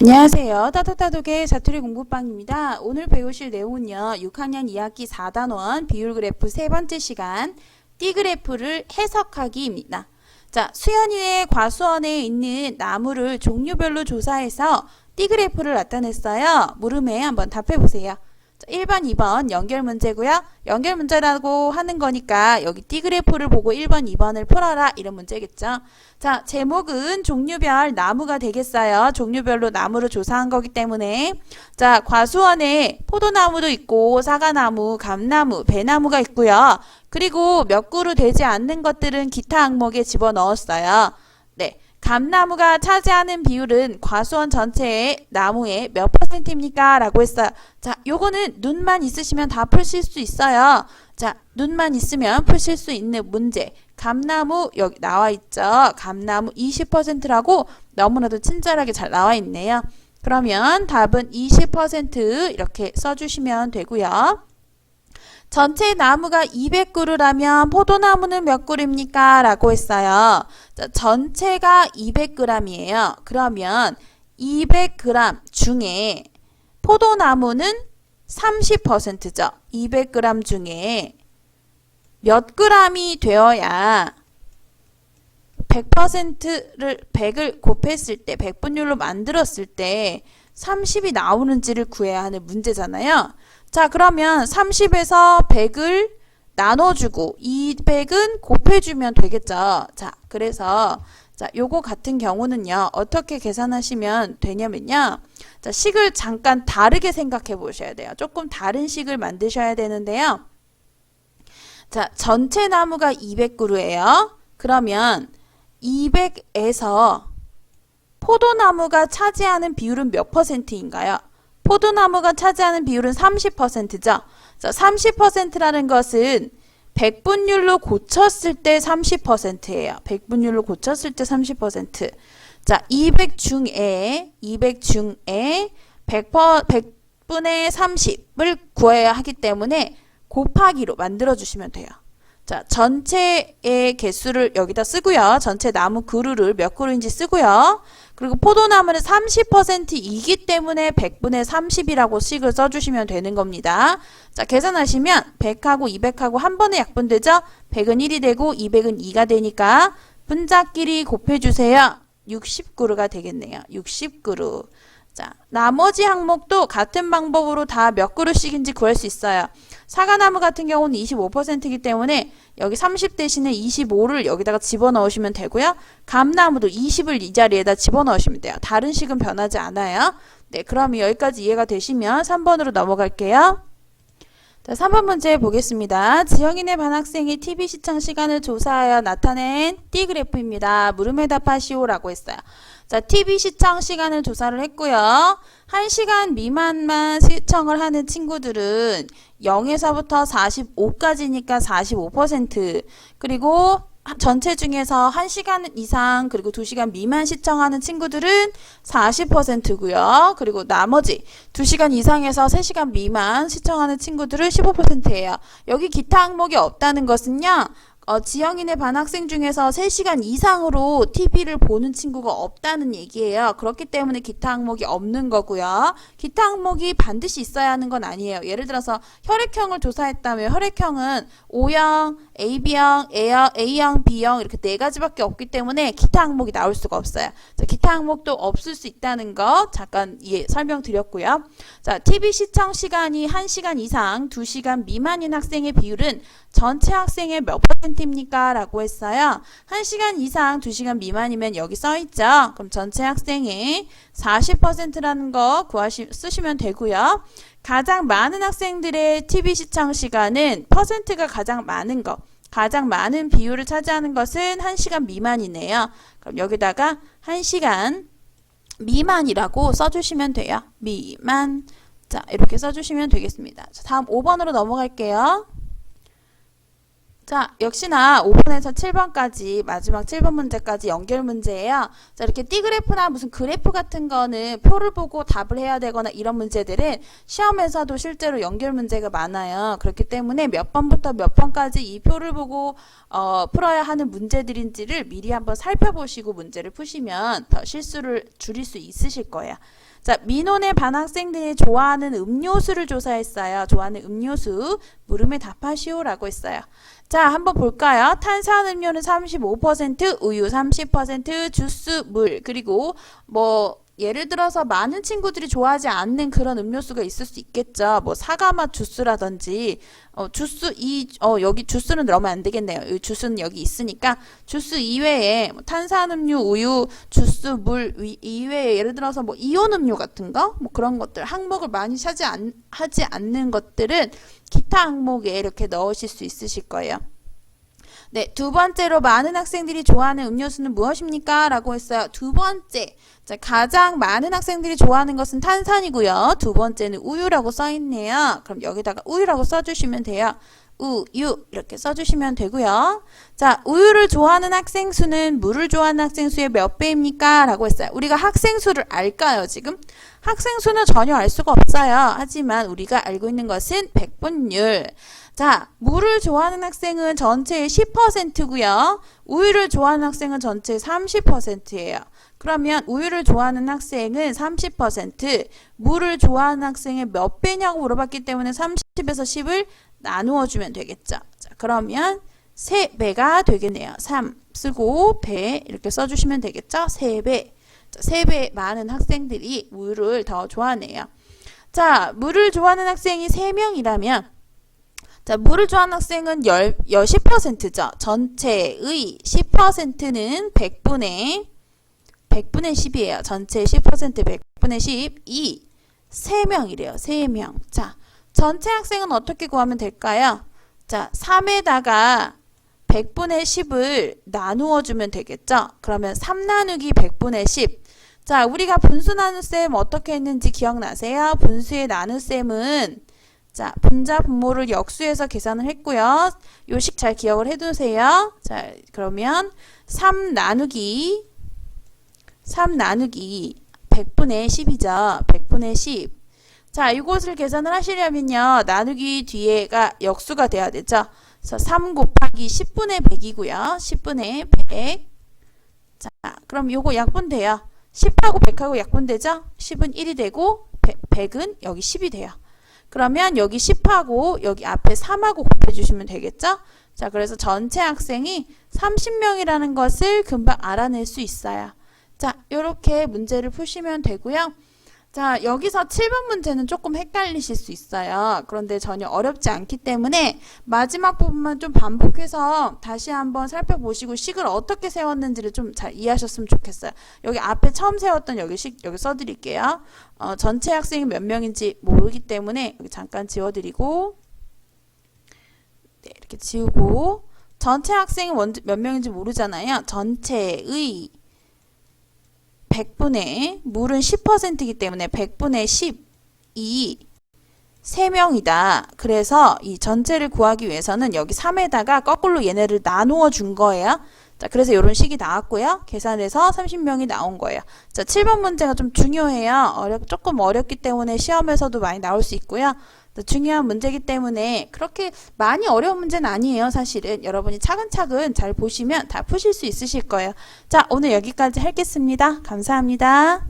안녕하세요. 따뜻따독의 사투리 공부방입니다. 오늘 배우실 내용은요. 6학년 2학기 4단원 비율 그래프 세 번째 시간 띠 그래프를 해석하기입니다. 자, 수연이의 과수원에 있는 나무를 종류별로 조사해서 띠 그래프를 나타냈어요. 물음에 한번 답해 보세요. 자, 1번, 2번 연결 문제고요. 연결 문제라고 하는 거니까 여기 띠 그래프를 보고 1번, 2번을 풀어라 이런 문제겠죠. 자, 제목은 종류별 나무가 되겠어요. 종류별로 나무를 조사한 거기 때문에 자, 과수원에 포도나무도 있고 사과나무, 감나무, 배나무가 있고요. 그리고 몇 그루 되지 않는 것들은 기타 항목에 집어넣었어요. 네. 감나무가 차지하는 비율은 과수원 전체의 나무의 몇 퍼센트입니까? 라고 했어요. 자, 요거는 눈만 있으시면 다 푸실 수 있어요. 자, 눈만 있으면 푸실 수 있는 문제. 감나무 여기 나와 있죠. 감나무 20%라고 너무나도 친절하게 잘 나와 있네요. 그러면 답은 20% 이렇게 써주시면 되고요. 전체 나무가 200그루라면 포도나무는 몇 그루입니까? 라고 했어요. 자, 전체가 200g이에요. 그러면 200g 중에 포도나무는 30%죠. 200g 중에 몇 g이 되어야 100%를 100을 곱했을 때 100분율로 만들었을 때 30이 나오는지를 구해야 하는 문제잖아요. 자, 그러면 30에서 100을 나눠주고 200은 곱해주면 되겠죠. 자, 그래서 자, 요거 같은 경우는요. 어떻게 계산하시면 되냐면요. 자, 식을 잠깐 다르게 생각해 보셔야 돼요. 조금 다른 식을 만드셔야 되는데요. 자, 전체 나무가 200그루예요. 그러면 200에서 포도나무가 차지하는 비율은 몇 퍼센트인가요? 포도나무가 차지하는 비율은 30%죠. 자, 30%라는 것은 100분율로 고쳤을 때 30%예요. 100분율로 고쳤을 때 30%. 자, 200 중에 200 중에 100, 100분의 30을 구해야 하기 때문에 곱하기로 만들어 주시면 돼요. 자, 전체의 개수를 여기다 쓰고요. 전체 나무 그루를 몇 그루인지 쓰고요. 그리고 포도나무는 30%이기 때문에 100분의 30이라고 식을 써주시면 되는 겁니다. 자, 계산하시면 100하고 200하고 한 번에 약분되죠? 100은 1이 되고 200은 2가 되니까 분자끼리 곱해주세요. 60그루가 되겠네요. 60그루. 자, 나머지 항목도 같은 방법으로 다 몇 그루씩인지 구할 수 있어요. 사과나무 같은 경우는 25%이기 때문에 여기 30 대신에 25를 여기다가 집어넣으시면 되고요. 감나무도 20을 이 자리에다 집어넣으시면 돼요. 다른 식은 변하지 않아요. 네, 그럼 여기까지 이해가 되시면 3번으로 넘어갈게요. 자, 3번 문제 보겠습니다. 지영이네 반 학생이 TV 시청 시간을 조사하여 나타낸 띠 그래프입니다. 물음에 답하시오라고 했어요. 자, TV 시청 시간을 조사를 했고요. 1시간 미만만 시청을 하는 친구들은 0에서부터 45까지니까 45% 그리고 전체 중에서 1시간 이상 그리고 2시간 미만 시청하는 친구들은 40%고요. 그리고 나머지 2시간 이상에서 3시간 미만 시청하는 친구들은 15%예요. 여기 기타 항목이 없다는 것은요. 어, 지영이네 반 학생 중에서 3시간 이상으로 TV를 보는 친구가 없다는 얘기예요. 그렇기 때문에 기타 항목이 없는 거고요. 기타 항목이 반드시 있어야 하는 건 아니에요. 예를 들어서 혈액형을 조사했다면 혈액형은 O형, AB형, A형, A형, B형 이렇게 네 가지밖에 없기 때문에 기타 항목이 나올 수가 없어요. 자, 기타 항목도 없을 수 있다는 거 잠깐 예, 설명드렸고요. 자, TV 시청 시간이 1시간 이상, 2시간 미만인 학생의 비율은 전체 학생의 몇 퍼센 트입니까? 라고 했어요. 1시간 이상, 2시간 미만이면 여기 써있죠? 그럼 전체 학생의 40%라는 거 구하시, 쓰시면 되고요. 가장 많은 학생들의 TV 시청 시간은 퍼센트가 가장 많은 거. 가장 많은 비율을 차지하는 것은 1시간 미만이네요. 그럼 여기다가 1시간 미만이라고 써주시면 돼요. 미만. 자, 이렇게 써주시면 되겠습니다. 자, 다음 5번으로 넘어갈게요. 자, 역시나 5번에서 7번까지 마지막 7번 문제까지 연결 문제예요. 자, 이렇게 띠그래프나 무슨 그래프 같은 거는 표를 보고 답을 해야 되거나 이런 문제들은 시험에서도 실제로 연결 문제가 많아요. 그렇기 때문에 몇 번부터 몇 번까지 이 표를 보고 어, 풀어야 하는 문제들인지를 미리 한번 살펴보시고 문제를 푸시면 더 실수를 줄일 수 있으실 거예요. 자, 민원의 반 학생들이 좋아하는 음료수를 조사했어요. 좋아하는 음료수 물음에 답하시오라고 했어요. 자, 한번 볼까요? 탄산음료는 35%, 우유 30%, 주스, 물, 그리고 뭐 예를 들어서 많은 친구들이 좋아하지 않는 그런 음료수가 있을 수 있겠죠. 뭐 사과맛 주스라든지 어 주스 이 어 여기 주스는 넣으면 안 되겠네요. 이 주스는 여기 있으니까 주스 이외에 뭐 탄산음료, 우유, 주스, 물 위- 이외에 예를 들어서 뭐 이온 음료 같은 거 뭐 그런 것들 항목을 많이 차지 안, 하지 않는 것들은 기타 항목에 이렇게 넣으실 수 있으실 거예요. 네, 두 번째로 많은 학생들이 좋아하는 음료수는 무엇입니까? 라고 했어요. 두 번째. 자, 가장 많은 학생들이 좋아하는 것은 탄산이고요. 두 번째는 우유라고 써 있네요. 그럼 여기다가 우유라고 써 주시면 돼요. 우유 이렇게 써주시면 되고요. 자, 우유를 좋아하는 학생 수는 물을 좋아하는 학생 수의 몇 배입니까? 라고 했어요. 우리가 학생 수를 알까요, 지금? 학생 수는 전혀 알 수가 없어요. 하지만 우리가 알고 있는 것은 백분율. 자, 물을 좋아하는 학생은 전체의 10%고요. 우유를 좋아하는 학생은 전체의 30%예요. 그러면 우유를 좋아하는 학생은 30%, 물을 좋아하는 학생의 몇 배냐고 물어봤기 때문에 30에서 10을 나누어 주면 되겠죠. 자, 그러면 3배가 되겠네요. 3 쓰고 배 이렇게 써 주시면 되겠죠. 3배. 자, 3배 많은 학생들이 물을 더 좋아하네요. 자, 물을 좋아하는 학생이 3명이라면 자, 물을 좋아하는 학생은 10, 10%죠. 전체의 10%는 100분의 100분의 10이에요. 전체 10% 100분의 10, 2. 3명이래요. 3명. 자, 전체 학생은 어떻게 구하면 될까요? 자, 3에다가 100분의 10을 나누어 주면 되겠죠? 그러면 3 나누기 100분의 10. 자, 우리가 분수 나눗셈 어떻게 했는지 기억나세요? 분수의 나눗셈은 자, 분자 분모를 역수해서 계산을 했고요. 요식 잘 기억을 해두세요. 자, 그러면 3 나누기 3 나누기 100분의 10이죠. 100분의 10. 자, 이것을 계산을 하시려면요. 나누기 뒤에가 역수가 돼야 되죠. 그래서 3 곱하기 10분의 100이고요. 10분의 100. 자, 그럼 요거 약분 돼요. 10하고 100하고 약분되죠? 10은 1이 되고 100, 은 여기 10이 돼요. 그러면 여기 10하고 여기 앞에 3하고 곱해주시면 되겠죠? 자, 그래서 전체 학생이 30명이라는 것을 금방 알아낼 수 있어요. 자, 이렇게 문제를 푸시면 되고요. 자, 여기서 7번 문제는 조금 헷갈리실 수 있어요. 그런데 전혀 어렵지 않기 때문에 마지막 부분만 좀 반복해서 다시 한번 살펴보시고 식을 어떻게 세웠는지를 좀 잘 이해하셨으면 좋겠어요. 여기 앞에 처음 세웠던 여기 식 여기 써드릴게요. 어, 전체 학생이 몇 명인지 모르기 때문에 여기 잠깐 지워드리고 네, 이렇게 지우고 전체 학생이 원- 몇 명인지 모르잖아요. 전체의 100분의 물은 10%이기 때문에 100분의 10이 3명이다. 그래서 이 전체를 구하기 위해서는 여기 3에다가 거꾸로 얘네를 나누어 준 거예요. 자, 그래서 이런 식이 나왔고요. 계산해서 30명이 나온 거예요. 자, 7번 문제가 좀 중요해요. 어렵, 조금 어렵기 때문에 시험에서도 많이 나올 수 있고요. 자, 중요한 문제이기 때문에 그렇게 많이 어려운 문제는 아니에요. 사실은 여러분이 차근차근 잘 보시면 다 푸실 수 있으실 거예요. 자, 오늘 여기까지 하겠습니다. 감사합니다.